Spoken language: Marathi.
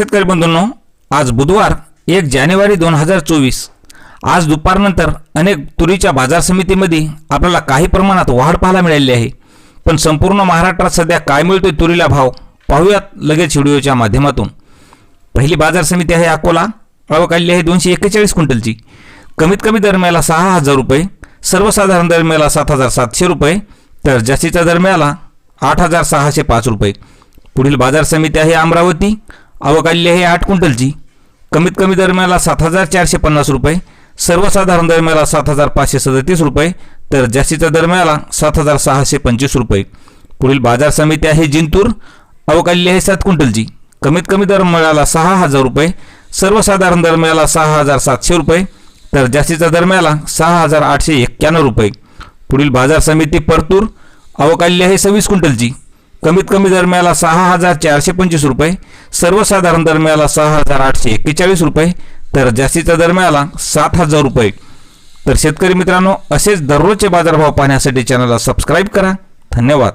शेतकरी बंधूंनो आज बुधवार एक जानेवारी दोन हजार चोवीस. आज दुपारनंतर अनेक तुरीच्या बाजार समितीमध्ये आपल्याला काही प्रमाणात वाढ पाहायला मिळाली आहे. पण संपूर्ण महाराष्ट्रात सध्या काय मिळतोय तुरीला भाव पाहूयात लगेच व्हिडिओच्या माध्यमातून. पहिली बाजार समिती आहे अकोला आवक आलेली आहे दोनशे एक्केचाळीस क्विंटलची. कमीत कमी दरम्याला सहा हजार रुपये सर्वसाधारण दरम्याला सात हजार सातशे रुपये तर जास्तीचा दरम्याला आठ हजार सहाशे पाच रुपये. पुढील बाजार समिती आहे अमरावती आवक आलेली आहे आठ क्विंटलची. कमीत कमी दरम्याला सात हजार चारशे पन्नास रुपये. सर्वसाधारण दरम्याला सात हजार पाचशे सदतीस रुपये. तर जास्तीचा दरम्याला सात हजार सहाशे पंचवीस रुपये. पुढील बाजार समिती आहे जिंतूर. आवक आलेली आहे सात क्विंटलची. कमीत कमी दर मिळाला सहा हजार रुपये. सर्वसाधारण दर मिळाला सहा हजार सातशे रुपये. तर जास्तीचा दर मिळाला सहा हजार आठशे एक्क्याण्णव रुपये. पुढील बाजार समिती परतूर. आवक आलेली आहे सव्वीस क्विंटलची. कमीत कमी दर मिळाला सहा हजार चारशे पंचवीस रुपये. सर्वसाधारण दर मिळाला सहा हजार आठशे एक्केचाळीस रुपये तर जास्तीचा दर मिळाला सात हजार रुपये. तर शेतकरी मित्रांनो असेच दररोजचे बाजारभाव पाहण्यासाठी चॅनलला सबस्क्राईब करा. धन्यवाद.